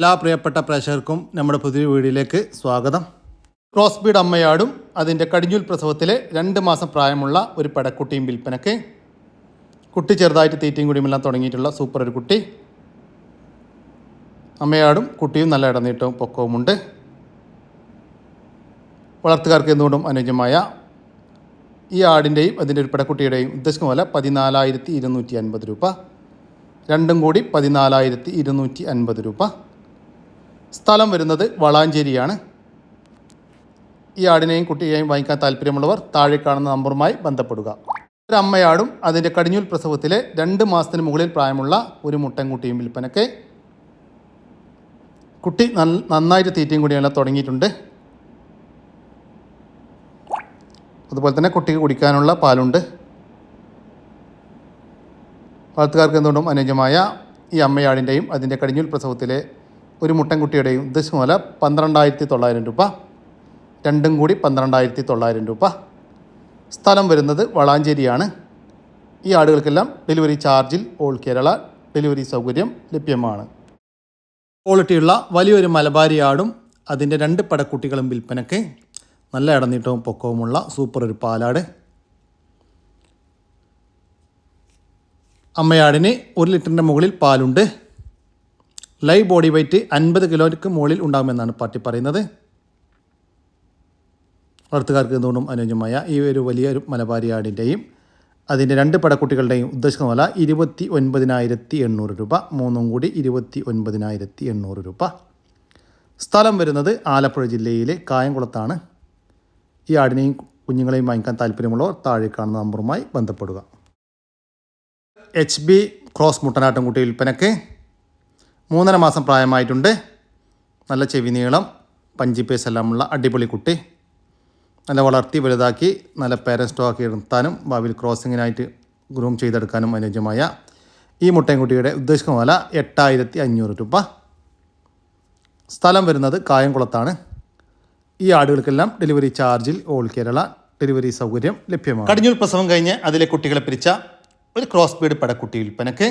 എല്ലാ പ്രിയപ്പെട്ട പ്രേക്ഷകർക്കും നമ്മുടെ പുതിയ വീഡിയോയിലേക്ക് സ്വാഗതം. ക്രോസ് ബീഡ് അമ്മയാടും അതിന്റെ കടിഞ്ഞൂൽ പ്രസവത്തിലെ രണ്ട് മാസം പ്രായമുള്ള ഒരു പടക്കുട്ടിയും വിൽപ്പനക്ക് കുട്ടി ചെറുതായിട്ട് തീറ്റയും കുടിയുമെല്ലാം തുടങ്ങിയിട്ടുള്ള സൂപ്പർ ഒരു കുട്ടി. അമ്മയാടും കുട്ടിയും നല്ല ഇടനീട്ടവും പൊക്കവുമുണ്ട്. വളർത്തുകാർക്ക് എന്തുകൊണ്ടും അനുയോജ്യമായ ഈ ആടിന്റെയും അതിന്റെ ഒരു പടക്കുട്ടിയുടെയും ഉദ്ദേശിക്കുന്ന പോലെ പതിനാലായിരത്തി ഇരുന്നൂറ്റി അൻപത് രൂപ. രണ്ടും കൂടി പതിനാലായിരത്തി ഇരുന്നൂറ്റി അൻപത് രൂപ. സ്ഥലം വരുന്നത് വളാഞ്ചേരിയാണ്. ഈ ആടിനെയും കുട്ടിയെയും വാങ്ങിക്കാൻ താല്പര്യമുള്ളവർ താഴെ കാണുന്ന നമ്പറുമായി ബന്ധപ്പെടുക. ഒരു അമ്മയാടും അതിന്റെ കടിഞ്ഞൂൽ പ്രസവത്തിലെ രണ്ട് മാസത്തിന് മുകളിൽ പ്രായമുള്ള ഒരു മുട്ടൻകുട്ടിയും വിൽപ്പനയ്ക്ക് കുട്ടി നന്നായിട്ട് തീറ്റയും കുടിയെല്ലാം തുടങ്ങിയിട്ടുണ്ട്. അതുപോലെ തന്നെ കുട്ടിക്ക് കുടിക്കാനുള്ള പാലുണ്ട്. വളർത്തുകാർക്ക് എന്തുകൊണ്ടും അനുയോജ്യമായ ഈ അമ്മയാടിന്റെയും അതിന്റെ കടിഞ്ഞൂൽ പ്രസവത്തിലെ ഒരു മുട്ടൻകുട്ടിയുടെയും പോലെ പന്ത്രണ്ടായിരത്തി തൊള്ളായിരം രൂപ. രണ്ടും കൂടി പന്ത്രണ്ടായിരത്തി തൊള്ളായിരം രൂപ. സ്ഥലം വരുന്നത് വളാഞ്ചേരിയാണ്. ഈ ആടുകൾക്കെല്ലാം ഡെലിവറി ചാർജിൽ ഓൾ കേരള ഡെലിവറി സൗകര്യം ലഭ്യമാണ്. ക്വാളിറ്റിയുള്ള വലിയൊരു മലബാരി ആടും അതിന്റെ രണ്ട് പടക്കുട്ടികളും വിൽപ്പനയ്ക്ക് നല്ല ഇടനീട്ടവും പൊക്കവുമുള്ള സൂപ്പർ ഒരു പാലാട്. അമ്മയാടിന് ഒരു ലിറ്ററിന്റെ മുകളിൽ പാലുണ്ട്. ലൈവ് ബോഡി വെയ്റ്റ് അൻപത് കിലോയ്ക്ക് മുകളിൽ ഉണ്ടാകുമെന്നാണ് പാർട്ടി പറയുന്നത്. വളർത്തുകാർക്ക് എന്തുകൊണ്ടും അനുയോജ്യമായ ഈ ഒരു വലിയൊരു മലബാരിയാടിന്റെയും അതിന്റെ രണ്ട് പടക്കുട്ടികളുടെയും ഉദ്ദേശിക്കുന്ന വില ഇരുപത്തി ഒൻപതിനായിരത്തി എണ്ണൂറ് രൂപ മൂന്നും കൂടി ഇരുപത്തി ഒൻപതിനായിരത്തി എണ്ണൂറ് രൂപ. സ്ഥലം വരുന്നത് ആലപ്പുഴ ജില്ലയിലെ കായംകുളത്താണ്. ഈ ആടിനെയും കുഞ്ഞുങ്ങളെയും വാങ്ങിക്കാൻ താല്പര്യമുള്ളവർ താഴെ കാണുന്ന നമ്പറുമായി ബന്ധപ്പെടുക. എച്ച് ബി ക്രോസ് മുട്ടനാട്ടുംകുട്ടി വിൽപ്പനയ്ക്ക് മൂന്നര മാസം പ്രായമായിട്ടുണ്ട്. നല്ല ചെവി നീളം പഞ്ചിപ്പേസ് എല്ലാമുള്ള അടിപൊളി കുട്ടി. നല്ല വളർത്തി വലുതാക്കി നല്ല പേരൻസ് സ്റ്റോക്ക് നിർത്താനും ഭാവിയിൽ ക്രോസിങ്ങിനായിട്ട് ഗ്രൂം ചെയ്തെടുക്കാനും അനുയോജ്യമായ ഈ മുട്ടൻകുട്ടിയുടെ ഉദ്ദേശിക്കുന്ന വില എട്ടായിരത്തി അഞ്ഞൂറ് രൂപ. സ്ഥലം വരുന്നത് കായംകുളത്താണ്. ഈ ആടുകൾക്കെല്ലാം ഡെലിവറി ചാർജിൽ ഓൾ കേരള ഡെലിവറി സൗകര്യം ലഭ്യമാണ്. കടിഞ്ഞൂൽ പ്രസവം കഴിഞ്ഞ് അതിലെ കുട്ടികളെ പിരിച്ച ഒരു ക്രോസ് ബീഡ് പടക്കുട്ടി വിൽപ്പനക്ക്.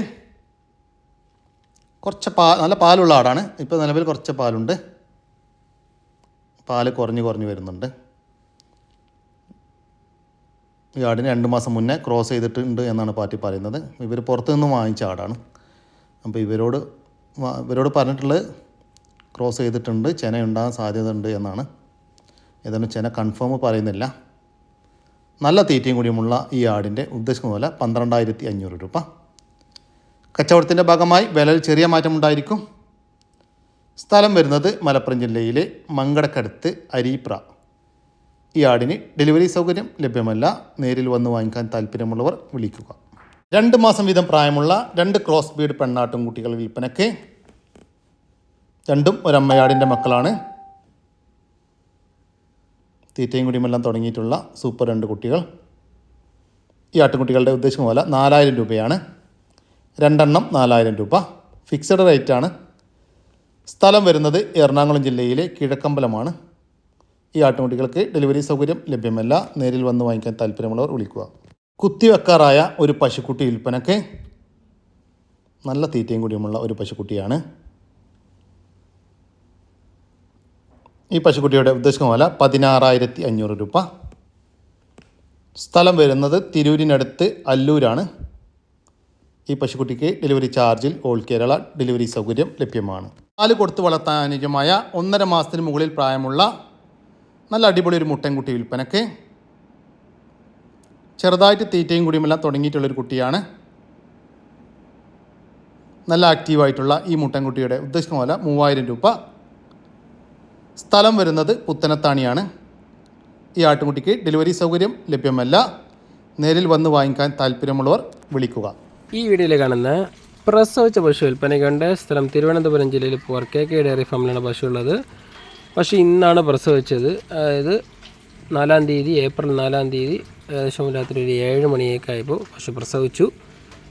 കുറച്ച് പാ നല്ല പാലുള്ള ആടാണ്. ഇപ്പോൾ നിലവിൽ കുറച്ച് പാലുണ്ട്. പാൽ കുറഞ്ഞ് കുറഞ്ഞ് വരുന്നുണ്ട്. ഈ ആടിന് രണ്ട് മാസം മുന്നേ ക്രോസ് ചെയ്തിട്ടുണ്ട് എന്നാണ് പാർട്ടി പറയുന്നത്. ഇവർ പുറത്തു നിന്ന് വാങ്ങിച്ച ആടാണ്. അപ്പോൾ ഇവരോട് ഇവരോട് പറഞ്ഞിട്ടുള്ളത് ക്രോസ് ചെയ്തിട്ടുണ്ട്. ചെന ഉണ്ടാകാൻ സാധ്യത ഉണ്ട് എന്നാണ്. ഏതാണ്ട് ചെന കൺഫേം പറയുന്നില്ല. നല്ല തീറ്റയും കൂടിയുമുള്ള ഈ ആടിന്റെ ഉദ്ദേശിക്കുന്ന പോലെ പന്ത്രണ്ടായിരത്തി അഞ്ഞൂറ് രൂപ. കച്ചവടത്തിന്റെ ഭാഗമായി വിലയിൽ ചെറിയ മാറ്റമുണ്ടായിരിക്കും. സ്ഥലം വരുന്നത് മലപ്പുറം ജില്ലയിലെ മങ്കടക്കടുത്ത് അരീപ്ര. ഈ ആടിന് ഡെലിവറി സൗകര്യം ലഭ്യമല്ല. നേരിൽ വന്ന് വാങ്ങിക്കാൻ താല്പര്യമുള്ളവർ വിളിക്കുക. രണ്ട് മാസം വീതം പ്രായമുള്ള രണ്ട് ക്രോസ് ബീഡ് പെണ്ണാട്ടും കുട്ടികൾ വിൽപ്പനയ്ക്ക് രണ്ടും ഒരമ്മയാടിന്റെ മക്കളാണ്. തീറ്റയും കുടിയുമെല്ലാം തുടങ്ങിയിട്ടുള്ള സൂപ്പർ രണ്ട് കുട്ടികൾ. ഈ ആട്ടുകുട്ടികളുടെ ഉദ്ദേശം പോലെ നാലായിരം രൂപയാണ്. രണ്ടെണ്ണം നാലായിരം രൂപ. ഫിക്സഡ് റേറ്റ് ആണ്. സ്ഥലം വരുന്നത് എറണാകുളം ജില്ലയിലെ കിഴക്കമ്പലമാണ്. ഈ ആട്ടുകുട്ടികൾക്ക് ഡെലിവറി സൗകര്യം ലഭ്യമല്ല. നേരിൽ വന്ന് വാങ്ങിക്കാൻ താല്പര്യമുള്ളവർ വിളിക്കുക. കുത്തിവെക്കാറായ ഒരു പശുക്കുട്ടി വിൽപ്പനക്ക് നല്ല തീറ്റയും കൂടിയുമുള്ള ഒരു പശുക്കുട്ടിയാണ്. ഈ പശുക്കുട്ടിയുടെ ഉദ്ദേശിക്കുന്ന വില പതിനാറായിരത്തി അഞ്ഞൂറ് രൂപ. സ്ഥലം വരുന്നത് തിരൂരിനടുത്ത് അല്ലൂരാണ്. ഈ പശുക്കുട്ടിക്ക് ഡെലിവറി ചാർജിൽ ഓൾ കേരള ഡെലിവറി സൗകര്യം ലഭ്യമാണ്. പാൽ കൊടുത്തു വളർത്താൻ അനുയോജ്യമായ ഒന്നര മാസത്തിന് മുകളിൽ പ്രായമുള്ള നല്ല അടിപൊളി ഒരു മുട്ടൻകുട്ടി വിൽപ്പനക്ക് ചെറുതായിട്ട് തീറ്റയും കുടിയുമെല്ലാം തുടങ്ങിയിട്ടുള്ളൊരു കുട്ടിയാണ്. നല്ല ആക്റ്റീവായിട്ടുള്ള ഈ മുട്ടൻകുട്ടിയുടെ ഉദ്ദേശിക്കുന്ന പോലെ മൂവായിരം രൂപ സ്ഥലം വരുന്നത് പുത്തനത്താണിയാണ്. ഈ ആട്ടുകുട്ടിക്ക് ഡെലിവറി സൗകര്യം ലഭ്യമല്ല. നേരിൽ വന്ന് വാങ്ങിക്കാൻ താല്പര്യമുള്ളവർ വിളിക്കുക. ഈ വീഡിയോയിൽ കാണുന്ന പ്രസവിച്ച പശു വിൽപ്പനയ്ക്കുണ്ട് സ്ഥലം തിരുവനന്തപുരം ജില്ലയിൽ പൂർ കെ കെ ഡയറി ഫാമിലാണ് പശു ഉള്ളത്. പശു ഇന്നാണ് പ്രസവിച്ചത്. അതായത് നാലാം തീയതി ഏപ്രിൽ നാലാം തീയതി ഏകദേശം രാത്രി ഒരു ഏഴ് മണിയൊക്കെ ആയപ്പോൾ പശു പ്രസവിച്ചു.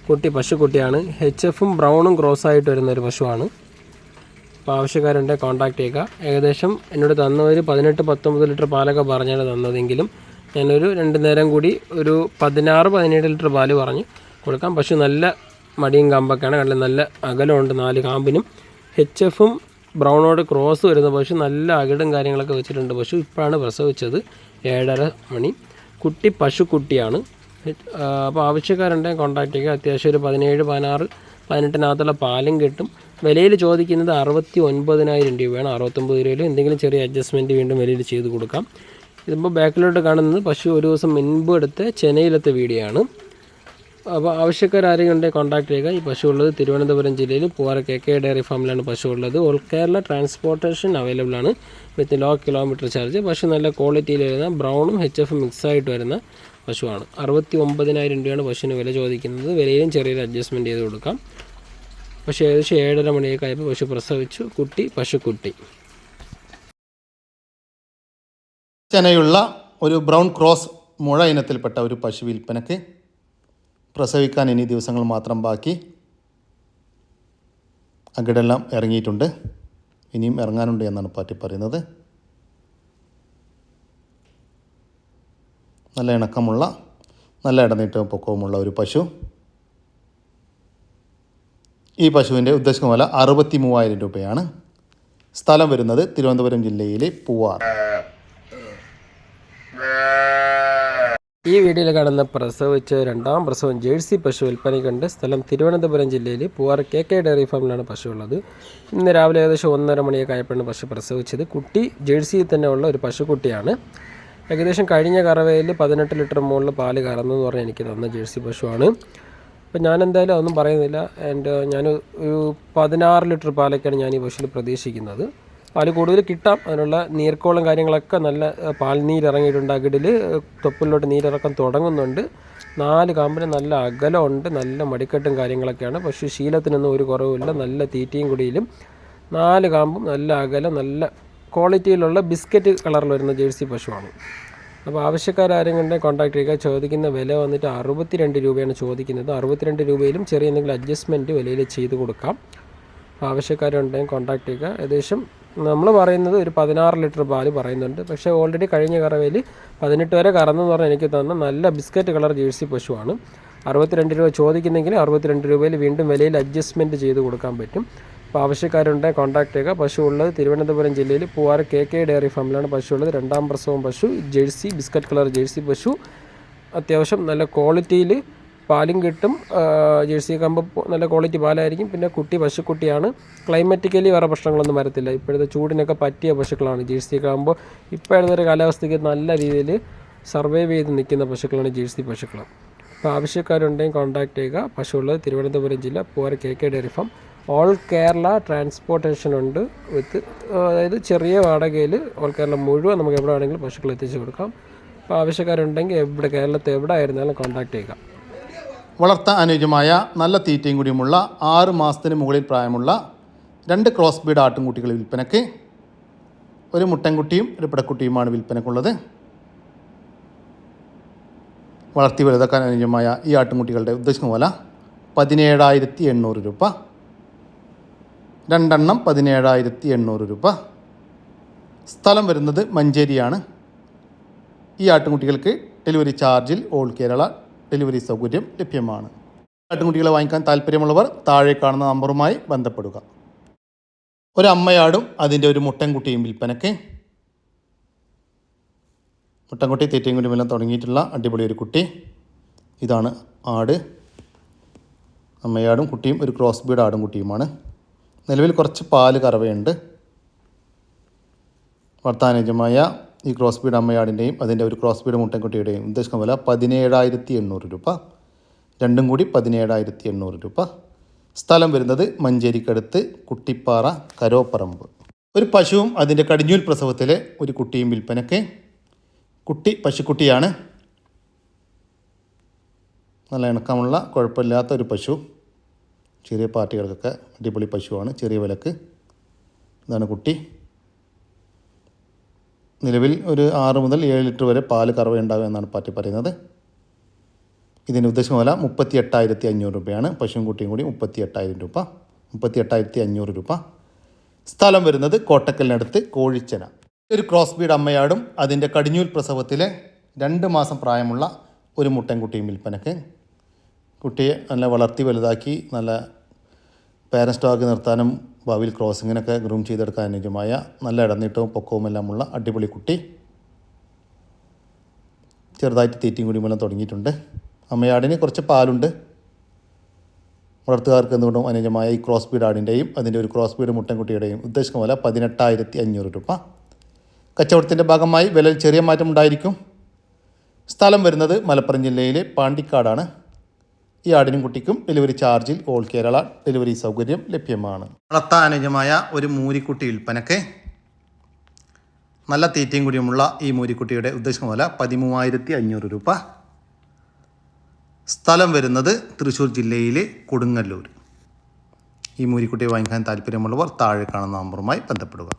കുട്ടി പശുക്കുട്ടിയാണ് എച്ച് എഫും ബ്രൗണും ക്രോസ് ആയിട്ട് വരുന്ന ഒരു പശുവാണ്. അപ്പോൾ ആവശ്യക്കാരുണ്ട് കോൺടാക്ട് ചെയ്യുക ഏകദേശം എന്നോട് തന്നവർ പതിനെട്ട് പത്തൊമ്പത് ലിറ്റർ പാലൊക്കെ പറഞ്ഞാണ് തന്നതെങ്കിലും ഞാനൊരു രണ്ട് നേരം കൂടി ഒരു പതിനാറ് പതിനേഴ് ലിറ്റർ പാൽ പറഞ്ഞ്. കൊടുക്കാം. പശു നല്ല മടിയും കാമ്പൊക്കെയാണ്. കണ്ടില്ല? നല്ല അകലമുണ്ട് നാല് കാമ്പിനും. എച്ച് എഫും ബ്രൗണോട് ക്രോസ് വരുന്ന പശു നല്ല അകിടും കാര്യങ്ങളൊക്കെ വെച്ചിട്ടുണ്ട്. പശു ഇപ്പോഴാണ് പ്രസവിച്ചത് ഏഴര മണി. കുട്ടി പശുക്കുട്ടിയാണ്. അപ്പോൾ ആവശ്യക്കാരുണ്ടെങ്കിൽ കോൺടാക്ട് ചെയ്യുക. അത്യാവശ്യം ഒരു പതിനേഴ് പതിനാറ് പതിനെട്ടിനകത്തുള്ള പാലും കിട്ടും. വിലയിൽ ചോദിക്കുന്നത് അറുപത്തി ഒൻപതിനായിരം രൂപയാണ്. അറുപത്തൊമ്പത് രൂപയിൽ എന്തെങ്കിലും ചെറിയ അഡ്ജസ്റ്റ്മെന്റ് വീണ്ടും വിലയിൽ ചെയ്ത് കൊടുക്കാം. ഇതിപ്പോൾ ബാക്കിലോട്ട് കാണുന്നത് പശു ഒരു ദിവസം മുൻപ് എടുത്ത ചെന്നൈയിലത്തെ വീഡിയോ ആണ്. അപ്പോൾ ആവശ്യക്കാരെങ്കിലും ഉണ്ടെങ്കിൽ കോൺടാക്ട് ചെയ്യുക. ഈ പശു ഉള്ളത് തിരുവനന്തപുരം ജില്ലയിൽ പൂവാറ കെ കെ ഡയറി ഫാമിലാണ് പശു ഉള്ളത് ഓൾ കേരള ട്രാൻസ്പോർട്ടേഷൻ അവൈലബിൾ ആണ്. വിത്ത് ലോ കിലോമീറ്റർ ചാർജ് പശു നല്ല ക്വാളിറ്റിയിൽ വരുന്ന ബ്രൗണും എച്ച് എഫും മിക്സ് ആയിട്ട് വരുന്ന പശുവാണ്. അറുപത്തി ഒമ്പതിനായിരം രൂപയാണ് പശുവിന് വില ചോദിക്കുന്നത്. വിലയിലും ചെറിയൊരു അഡ്ജസ്റ്റ്മെന്റ് ചെയ്ത് കൊടുക്കാം. പക്ഷേ ഏകദേശം ഏഴര മണിയൊക്കെ ആയപ്പോൾ പശു പ്രസവിച്ചു. കുട്ടി പശുക്കുട്ടി. ചെനയുള്ള ഒരു ബ്രൗൺ ക്രോസ് മുഴ ഇനത്തിൽപ്പെട്ട ഒരു പശു വിൽപ്പനക്ക് പ്രസവിക്കാൻ ഇനി ദിവസങ്ങൾ മാത്രം ബാക്കി. അകിടെല്ലാം ഇറങ്ങിയിട്ടുണ്ട്. ഇനിയും ഇറങ്ങാനുണ്ട് എന്നാണ് പാറ്റി പറയുന്നത്. നല്ല ഇണക്കമുള്ള നല്ല ഇടനീട്ടവും പൊക്കവുമുള്ള ഒരു പശു. ഈ പശുവിന്റെ ഉദ്ദേശിക്കുന്ന വില അറുപത്തി മൂവായിരം രൂപയാണ്. സ്ഥലം വരുന്നത് തിരുവനന്തപുരം ജില്ലയിലെ പൂവാർ. ഈ വീഡിയോയിൽ കാണുന്ന പ്രസവിച്ച രണ്ടാം പ്രസവം ജേഴ്സി പശു വിൽപ്പനയ്ക്കുണ്ട് സ്ഥലം തിരുവനന്തപുരം ജില്ലയിൽ പൂവാർ കെ കെ ഡയറി ഫാമിലാണ് പശു ഉള്ളത്. ഇന്ന് രാവിലെ ഏകദേശം ഒന്നര മണിയൊക്കെ ആയപ്പോഴാണ് പശു പ്രസവിച്ചത്. കുട്ടി ജേഴ്സിയിൽ തന്നെ ഉള്ള ഒരു പശുക്കുട്ടിയാണ്. ഏകദേശം കഴിഞ്ഞ കറവയിൽ പതിനെട്ട് ലിറ്റർ മുകളിൽ പാൽ കറന്നു എന്ന് പറഞ്ഞ് എനിക്ക് തന്ന ജേഴ്സി പശുവാണ്. അപ്പോൾ ഞാൻ എന്തായാലും അതൊന്നും പറയുന്നില്ല. ആൻഡ് ഞാൻ ഒരു പതിനാറ് ലിറ്റർ പാലൊക്കെയാണ് ഞാൻ ഈ പശുവിൽ പ്രതീക്ഷിക്കുന്നത്. പാൽ കൂടുതൽ കിട്ടാം. അതിനുള്ള നീർക്കോളും കാര്യങ്ങളൊക്കെ നല്ല പാൽ ഇറങ്ങിയിട്ടുണ്ട് അകിടിൽ തൊപ്പിലോട്ട് നീരിറക്കം തുടങ്ങുന്നുണ്ട്. നാല് കാമ്പിന് നല്ല അകലമുണ്ട് നല്ല മടിക്കെട്ടും കാര്യങ്ങളൊക്കെയാണ്. പശു ശീലത്തിനൊന്നും ഒരു കുറവുമില്ല. നല്ല തീറ്റയും കുടിയിലും. നാല് കാമ്പും നല്ല അകലം നല്ല ക്വാളിറ്റിയിലുള്ള ബിസ്ക്കറ്റ് കളറിൽ വരുന്ന ജേഴ്സി പശുവാണ്. അപ്പോൾ ആവശ്യക്കാരും കൊണ്ട് കോൺടാക്ട് ചെയ്യുക. ചോദിക്കുന്ന വില വന്നിട്ട് അറുപത്തിരണ്ട് രൂപയാണ് ചോദിക്കുന്നത്. അറുപത്തിരണ്ട് രൂപയിലും ചെറിയ എന്തെങ്കിലും അഡ്ജസ്റ്റ്മെന്റ് വിലയിൽ ചെയ്ത് കൊടുക്കാം. ആവശ്യക്കാരുണ്ടെങ്കിൽ കോൺടാക്ട് ചെയ്യുക. ഏകദേശം നമ്മൾ പറയുന്നത് ഒരു പതിനാറ് ലിറ്റർ പാൽ പറയുന്നുണ്ട്. പക്ഷേ ഓൾറെഡി കഴിഞ്ഞ കറവയിൽ പതിനെട്ട് വരെ കറന്നെന്ന് പറഞ്ഞാൽ എനിക്ക് തന്ന നല്ല ബിസ്ക്കറ്റ് കളർ ജേഴ്സി പശുവാണ്. അറുപത്തിരണ്ട് രൂപ ചോദിക്കുന്നെങ്കിൽ അറുപത്തിരണ്ട് രൂപയിൽ വീണ്ടും വിലയിൽ അഡ്ജസ്റ്റ്മെന്റ് ചെയ്ത് കൊടുക്കാൻ പറ്റും. അപ്പോൾ ആവശ്യക്കാരുണ്ടെങ്കിൽ കോൺടാക്ട് ചെയ്യുക. പശു ഉള്ളത് തിരുവനന്തപുരം ജില്ലയിൽ പൂവാറ് കെ കെ ഡയറി ഫാമിലാണ് പശു ഉള്ളത്. രണ്ടാം പ്രസവം പശു ജേഴ്സി ബിസ്ക്കറ്റ് കളർ ജേഴ്സി പശു. അത്യാവശ്യം നല്ല ക്വാളിറ്റിയിൽ പാലും കിട്ടും. ജേഴ്സി കമ്പ് നല്ല ക്വാളിറ്റി പാലായിരിക്കും. പിന്നെ കുട്ടി പശുക്കുട്ടിയാണ്. ക്ലൈമറ്റിക്കലി വേറെ പ്രശ്നങ്ങളൊന്നും വരത്തില്ല. ഇപ്പോഴത്തെ ചൂടിനൊക്കെ പറ്റിയ പശുക്കളാണ് ജേഴ്സി ആകുമ്പോൾ ഇപ്പോഴത്തെ ഒരു കാലാവസ്ഥയ്ക്ക് നല്ല രീതിയിൽ സർവൈവ് ചെയ്ത് നിൽക്കുന്ന പശുക്കളാണ് ജേഴ്സി പശുക്കൾ. അപ്പോൾ ആവശ്യക്കാരുണ്ടെങ്കിൽ കോൺടാക്ട് ചെയ്യുക. പശുള്ളത് തിരുവനന്തപുരം ജില്ല Poovar K K dairy farm. All Kerala transportation ഉണ്ട് വിത്ത് അതായത് ചെറിയ വാടകയിൽ ഓൾ കേരള മുഴുവൻ നമുക്ക് എവിടെ വേണമെങ്കിലും പശുക്കൾ എത്തിച്ചു കൊടുക്കാം. അപ്പോൾ ആവശ്യക്കാരുണ്ടെങ്കിൽ എവിടെ കേരളത്തിൽ എവിടെ ആയിരുന്നാലും കോൺടാക്ട് ചെയ്യുക. വളർത്താൻ അനുയോജ്യമായ നല്ല തീറ്റയും കൂടിയുമുള്ള ആറ് മാസത്തിന് മുകളിൽ പ്രായമുള്ള രണ്ട് ക്രോസ് ബീഡ് ആട്ടിൻകുട്ടികൾ വിൽപ്പനയ്ക്ക് ഒരു മുട്ടൻകുട്ടിയും ഒരു പിടക്കുട്ടിയുമാണ് വിൽപ്പനക്കുള്ളത് വളർത്തി വലുതാക്കാൻ അനുയോജ്യമായ ഈ ആട്ടിൻകുട്ടികളുടെ ഉദ്ദേശിക്കുന്ന വില പതിനേഴായിരത്തി എണ്ണൂറ് രൂപ. രണ്ടെണ്ണം പതിനേഴായിരത്തി എണ്ണൂറ് രൂപ. സ്ഥലം വരുന്നത് മഞ്ചേരിയാണ്. ഈ ആട്ടിൻകുട്ടികൾക്ക് ഡെലിവറി ചാർജിൽ ഓൾ കേരള ഡെലിവറി സൗകര്യം ലഭ്യമാണ്. ആട്ടിൻകുട്ടികളെ വാങ്ങിക്കാൻ താല്പര്യമുള്ളവർ താഴെ കാണുന്ന നമ്പറുമായി ബന്ധപ്പെടുക. ഒരു അമ്മയാടും അതിന്റെ ഒരു മുട്ടൻകുട്ടിയും വിൽപ്പനയ്ക്ക്. മുട്ടൻകുട്ടി തീറ്റയും എല്ലാം തുടങ്ങിയിട്ടുള്ള അടിപൊളി ഒരു കുട്ടി. ഇതാണ് ആട്. അമ്മയാടും കുട്ടിയും ഒരു ക്രോസ് ബീഡ് ആടും കുട്ടിയുമാണ്. നിലവിൽ കുറച്ച് പാൽ കറവയുണ്ട്. വർത്താനുജമായ ഈ ക്രോസ് ബീഡ് അമ്മയാടിന്റെയും അതിന്റെ ഒരു ക്രോസ് ബീഡ് മുട്ടൻകുട്ടിയുടെയും ഉദ്ദേശിക്കുന്ന വില പതിനേഴായിരത്തി എണ്ണൂറ് രൂപ. രണ്ടും കൂടി പതിനേഴായിരത്തി എണ്ണൂറ് രൂപ. സ്ഥലം വരുന്നത് മഞ്ചേരിക്കടുത്ത് കുട്ടിപ്പാറ കരോപ്പറമ്പ്. ഒരു പശുവും അതിന്റെ കടിഞ്ഞൂൽ പ്രസവത്തിലെ ഒരു കുട്ടിയും വിൽപ്പനയ്ക്ക് കുട്ടി പശുക്കുട്ടിയാണ്. നല്ല ഇണക്കമുള്ള കുഴപ്പമില്ലാത്ത ഒരു പശു. ചെറിയ പാർട്ടികൾക്കൊക്കെ അടിപൊളി പശുവാണ് ചെറിയ വിലക്ക്. ഇതാണ് കുട്ടി. നിലവിൽ ഒരു ആറ് മുതൽ ഏഴ് ലിറ്റർ വരെ പാൽ കറവയുണ്ടാകും എന്നാണ് പാർട്ടി പറയുന്നത്. ഇതിന്റെ ഉദ്ദേശം വില മുപ്പത്തി എട്ടായിരത്തി അഞ്ഞൂറ് രൂപയാണ്. പശുവും കുട്ടിയും കൂടി മുപ്പത്തി എട്ടായിരം രൂപ. മുപ്പത്തി എട്ടായിരത്തി അഞ്ഞൂറ് രൂപ. സ്ഥലം വരുന്നത് കോട്ടക്കലിനടുത്ത് കോഴിച്ചന. ഒരു ക്രോസ് ബീഡ് അമ്മയാടും അതിന്റെ കടിഞ്ഞൂൽ പ്രസവത്തിലെ രണ്ട് മാസം പ്രായമുള്ള ഒരു മുട്ടൻകുട്ടിയും വിൽപ്പനക്ക്. കുട്ടിയെ നല്ല വളർത്തി വലുതാക്കി നല്ല പാരൻസ്റ്റോ ആക്കി നിർത്താനും ഭാവിയിൽ ക്രോസിങ്ങിനൊക്കെ ഗ്രൂം ചെയ്തെടുക്കാൻ അനുയോജ്യമായ നല്ല ഇടനീട്ടവും പൊക്കവുമെല്ലാമുള്ള അടിപൊളി കുട്ടി. ചെറുതായിട്ട് തീറ്റയും കൂടി മൂലം തുടങ്ങിയിട്ടുണ്ട്. അമ്മയാടിന് കുറച്ച് പാലുണ്ട്. വളർത്തുകാർക്ക് എന്തുകൊണ്ടും അനുയോജ്യമായ ഈ ക്രോസ് ബീഡ് ആടിന്റെയും അതിന്റെ ഒരു ക്രോസ് ബീഡ് മുട്ടൻകുട്ടിയുടെയും ഉദ്ദേശിക്കുന്ന പോലെ പതിനെട്ടായിരത്തി അഞ്ഞൂറ് രൂപ. കച്ചവടത്തിന്റെ ഭാഗമായി വിലയിൽ ചെറിയ മാറ്റം ഉണ്ടായിരിക്കും സ്ഥലം വരുന്നത് മലപ്പുറം ജില്ലയിലെ പാണ്ടിക്കാടാണ്. ഈ ആടിനും കുട്ടിക്കും ഡെലിവറി ചാർജിൽ ഓൾ കേരള ഡെലിവറി സൗകര്യം ലഭ്യമാണ്. വളർത്താനുജമായ ഒരു മൂരിക്കുട്ടി വിൽപ്പനക്ക് നല്ല തീറ്റയും കൂടിയുമുള്ള ഈ മൂരിക്കുട്ടിയുടെ ഉദ്ദേശം വില പതിമൂവായിരത്തി അഞ്ഞൂറ് രൂപ. സ്ഥലം വരുന്നത് തൃശ്ശൂർ ജില്ലയിലെ കൊടുങ്ങല്ലൂർ. ഈ മൂരിക്കുട്ടിയെ വാങ്ങിക്കാൻ താല്പര്യമുള്ളവർ താഴെ കാണുന്ന നമ്പറുമായി ബന്ധപ്പെടുക.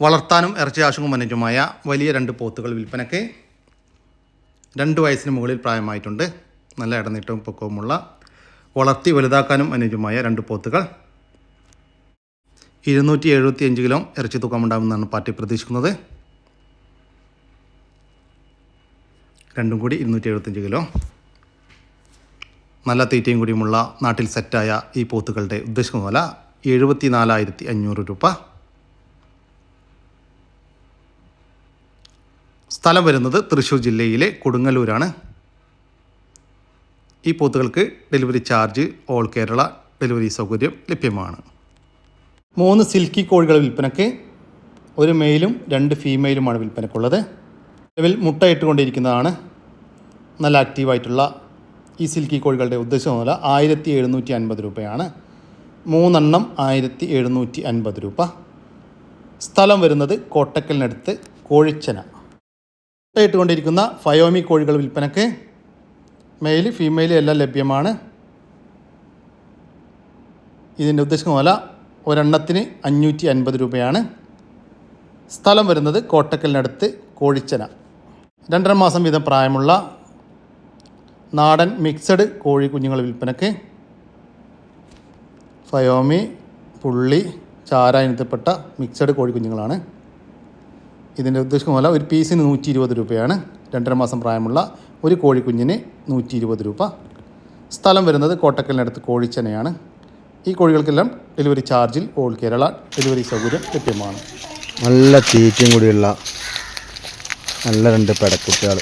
വളർത്താനും ഇറച്ചി ആശുവും അനുജമായ വലിയ രണ്ട് പോത്തുകൾ വിൽപ്പനയ്ക്ക് രണ്ട് വയസ്സിന് മുകളിൽ പ്രായമായിട്ടുണ്ട്. നല്ല ഇടനീട്ടവും പൊക്കവുമുള്ള വളർത്തി വലുതാക്കാനും അനുയോജ്യമായ രണ്ട് പോത്തുകൾ. ഇരുന്നൂറ്റി എഴുപത്തി അഞ്ച് കിലോ ഇറച്ചി തൂക്കമുണ്ടാകുമെന്നാണ് പാർട്ടി പ്രതീക്ഷിക്കുന്നത്. രണ്ടും കൂടി ഇരുന്നൂറ്റി എഴുപത്തഞ്ച് കിലോ. നല്ല തീറ്റയും കൂടിയുമുള്ള നാട്ടിൽ സെറ്റായ ഈ പോത്തുകളുടെ ഉദ്ദേശിക്കുന്ന വില എഴുപത്തി നാലായിരത്തി അഞ്ഞൂറ് രൂപ. സ്ഥലം വരുന്നത് തൃശ്ശൂർ ജില്ലയിലെ കൊടുങ്ങല്ലൂരാണ്. ഈ പോത്തുകൾക്ക് delivery charge all Kerala delivery സൗകര്യം ലഭ്യമാണ്. മൂന്ന് സിൽക്കി കോഴികൾ വിൽപ്പനയ്ക്ക് ഒരു മെയിലും രണ്ട് ഫീമെയിലുമാണ് വിൽപ്പനയ്ക്കുള്ളത്. നിലവിൽ മുട്ടയിട്ടുകൊണ്ടിരിക്കുന്നതാണ് നല്ല ആക്റ്റീവായിട്ടുള്ള ഈ സിൽക്കി കോഴികളുടെ ഉദ്ദേശം എന്നുള്ള ആയിരത്തി എഴുന്നൂറ്റി അൻപത് രൂപയാണ്. മൂന്നെണ്ണം ആയിരത്തി എഴുന്നൂറ്റി അൻപത് രൂപ. സ്ഥലം വരുന്നത് കോട്ടക്കലിനടുത്ത് കോഴിച്ചന. മുട്ടയിട്ടുകൊണ്ടിരിക്കുന്ന ഫയോമി കോഴികൾ വിൽപ്പനയ്ക്ക് മെയിൽ ഫീമെയിൽ എല്ലാം ലഭ്യമാണ്. ഇതിന്റെ ഉദ്ദേശം വില ഒരെണ്ണത്തിന് അഞ്ഞൂറ്റി അൻപത് രൂപയാണ്. സ്ഥലം വരുന്നത് കോട്ടക്കലിനടുത്ത് കോഴിച്ചന. രണ്ടര മാസം വീതം പ്രായമുള്ള നാടൻ മിക്സഡ് കോഴി കുഞ്ഞുങ്ങൾ വിൽപ്പനയ്ക്ക് ഫയോമി പുള്ളി ചാര ഇനത്തിൽപ്പെട്ട മിക്സഡ് കോഴി കുഞ്ഞുങ്ങളാണ്. ഇതിന്റെ ഉദ്ദേശം പോലെ ഒരു പീസിന് നൂറ്റി ഇരുപത് രൂപയാണ്. രണ്ടര മാസം പ്രായമുള്ള ഒരു കോഴിക്കുഞ്ഞിന് നൂറ്റി ഇരുപത് രൂപ. സ്ഥലം വരുന്നത് കോട്ടക്കലിനടുത്ത് കോഴിച്ചനയാണ്. ഈ കോഴികൾക്കെല്ലാം ഡെലിവറി ചാർജിൽ ഓൾ കേരള ഡെലിവറി സൗകര്യം ലഭ്യമാണ്. നല്ല തീറ്റയും കൂടിയുള്ള നല്ല രണ്ട് പെടക്കുട്ടികൾ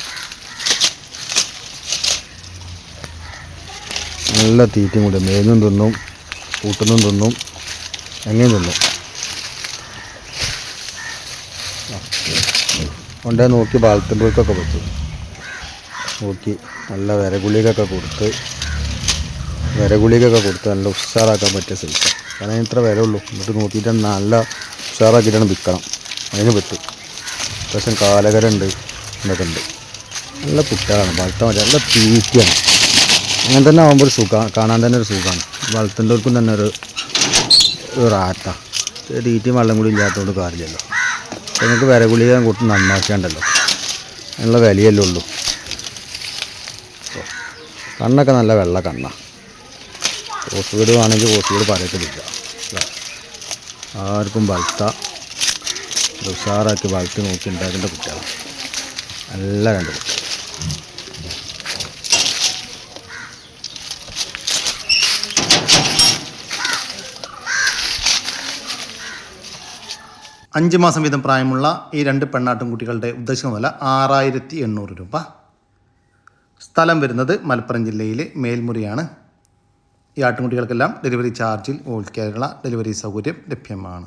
നല്ല തീറ്റയും കൂടി. മേഞ്ഞും തിന്നും കൂട്ടുന്നും തിന്നും എങ്ങനെയും തിന്നും. കൊണ്ടേ നോക്കി ബാലത്തിന്റെക്കൊക്കെ വെച്ചു. നോക്കി. നല്ല വിരഗുളികൊക്കെ കൊടുത്ത് വിരഗുളികൊക്കെ കൊടുത്ത് നല്ല ഉഷാറാക്കാൻ പറ്റിയ സൈസ് കാരണം ഇത്ര വിലയുള്ളൂ. എന്നിട്ട് നോക്കിയിട്ട് നല്ല ഉഷാറാക്കിയിട്ടാണ് വിൽക്കണം. അതിന് പറ്റും അത്യാവശ്യം കാലകരുണ്ട് ഇതൊക്കെ ഉണ്ട്. നല്ല കുട്ടികളാണ്. വളർത്താൻ പറ്റിയ നല്ല തീറ്റിയാണ്. അങ്ങനെ തന്നെ ആകുമ്പോൾ ഒരു സുഖമാണ് കാണാൻ തന്നെ ഒരു സുഖമാണ് വളർത്തുന്നവർക്കും തന്നെ ഒരു റാത്ത തീറ്റയും വെള്ളം കൂടി ഇല്ലാത്തതുകൊണ്ട് കാര്യമില്ലല്ലോ. നിങ്ങൾക്ക് വില ഗുളിക നന്നാക്കേണ്ടല്ലോ അതിനുള്ള വിലയല്ലേ ഉള്ളൂ. കണ്ണൊക്കെ നല്ല വെള്ള കണ്ണ. ഓസ് വീട് വേണമെങ്കിൽ ഓസ് വീട് പറയത്തില്ല ആർക്കും ബൾത്ത ഉഷാറാക്കി വളർത്തി നോക്കി ഉണ്ടാക്കേണ്ട കുട്ടികളാണ് നല്ല രണ്ട് അഞ്ച് മാസം വീതം പ്രായമുള്ള ഈ രണ്ട് പെണ്ണാട്ടും കുട്ടികളുടെ ഉദ്ദേശം വില ആറായിരത്തി എണ്ണൂറ് രൂപ സ്ഥലം വരുന്നത് മലപ്പുറം ജില്ലയിലെ മേൽമുറിയാണ്. ഈ ആട്ടുംകുട്ടികൾക്കെല്ലാം ഡെലിവറി ചാർജിൽ ഓൾ കേരള ഡെലിവറി സൗകര്യം ലഭ്യമാണ്.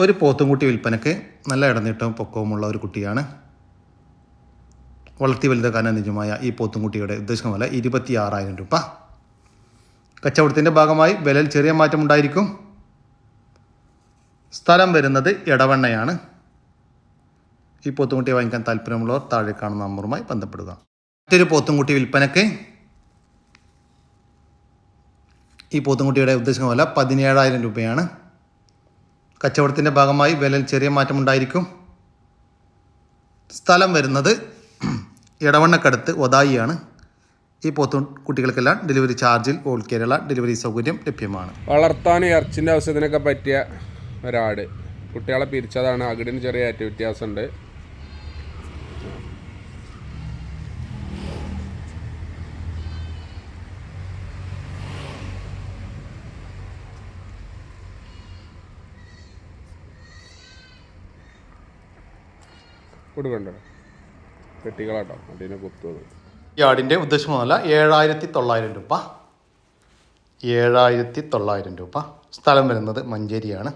ഒരു പോത്തുംകുട്ടി വിൽപ്പനയ്ക്ക് നല്ല ഇടനീട്ടവും പൊക്കവുമുള്ള ഒരു കുട്ടിയാണ്. വളർത്തി വലുതാക്കാൻ നിജമായ ഈ പോത്തുംകുട്ടിയുടെ ഉദ്ദേശം വില ഇരുപത്തി ആറായിരം രൂപ. കച്ചവടത്തിന്റെ ഭാഗമായി വിലയിൽ ചെറിയ മാറ്റമുണ്ടായിരിക്കും സ്ഥലം വരുന്നത് ഇടവണ്ണയാണ് ഈ പോത്തുംകുട്ടിയെ വാങ്ങിക്കാൻ താല്പര്യമുള്ളവർ താഴെ കാണുന്ന നമ്പറുമായി ബന്ധപ്പെടുക. മറ്റൊരു പോത്തുംകുട്ടി വിൽപ്പനക്ക് ഈ പോത്തുംകുട്ടിയുടെ ഉദ്ദേശം വില പതിനേഴായിരം രൂപയാണ്. കച്ചവടത്തിന്റെ ഭാഗമായി വിലയിൽ ചെറിയ മാറ്റമുണ്ടായിരിക്കും. സ്ഥലം വരുന്നത് ഇടവണ്ണക്കടുത്ത് ഒതായിയാണ്. ഈ പോത്തു കുട്ടികൾക്കെല്ലാം ഡെലിവറി ചാർജിൽ ഓൾ കേരള ഡെലിവറി സൗകര്യം ലഭ്യമാണ്. വളർത്താൻ ഇറച്ചിന്റെ ആവശ്യത്തിനൊക്കെ പറ്റിയ ഒരാട്. കുട്ടികളെ പിരിച്ചതാണ്. അകിടിന് ചെറിയ ഏറ്റ വ്യത്യാസമുണ്ട്. കൊടുക്കണ്ടോ പെട്ടികളാട്ടോ അതിനെ കുത്തുന്നത്. ഈ ആടിന്റെ ഉദ്ദേശമല്ല ഏഴായിരത്തി തൊള്ളായിരം രൂപ. ഏഴായിരത്തി തൊള്ളായിരം രൂപ. സ്ഥലം വരുന്നത് മഞ്ചേരിയാണ്.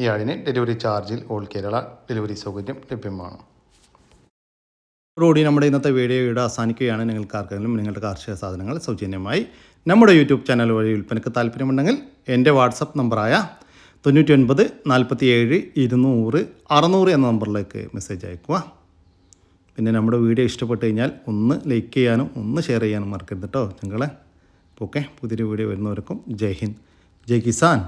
ഈ ആടിന് ഡെലിവറി ചാർജിൽ ഓൾ കേരള ഡെലിവറി സൗകര്യം ലഭ്യമാണ്. റോഡി നമ്മുടെ ഇന്നത്തെ വീഡിയോ ഇവിടെ അവസാനിക്കുകയാണ്. നിങ്ങൾക്ക് ആർക്കെങ്കിലും നിങ്ങളുടെ കാർഷിക സാധനങ്ങൾ സൗജന്യമായി നമ്മുടെ യൂട്യൂബ് ചാനൽ വഴി വിൽപ്പനയ്ക്ക് താല്പര്യമുണ്ടെങ്കിൽ എന്റെ വാട്സപ്പ് നമ്പറായ തൊണ്ണൂറ്റി ഒൻപത് നാൽപ്പത്തി ഏഴ് ഇരുന്നൂറ് അറുന്നൂറ് എന്ന നമ്പറിലേക്ക് മെസ്സേജ് അയക്കുക. പിന്നെ നമ്മുടെ വീഡിയോ ഇഷ്ടപ്പെട്ട് കഴിഞ്ഞാൽ ഒന്ന് ലൈക്ക് ചെയ്യാനും ഒന്ന് ഷെയർ ചെയ്യാനും മറക്കരുത് കേട്ടോ നിങ്ങളെ ഓക്കെ പുതിയൊരു വീഡിയോ വരുന്നവർക്കും ജയ് ഹിന്ദ്. ജയ് കിസാൻ.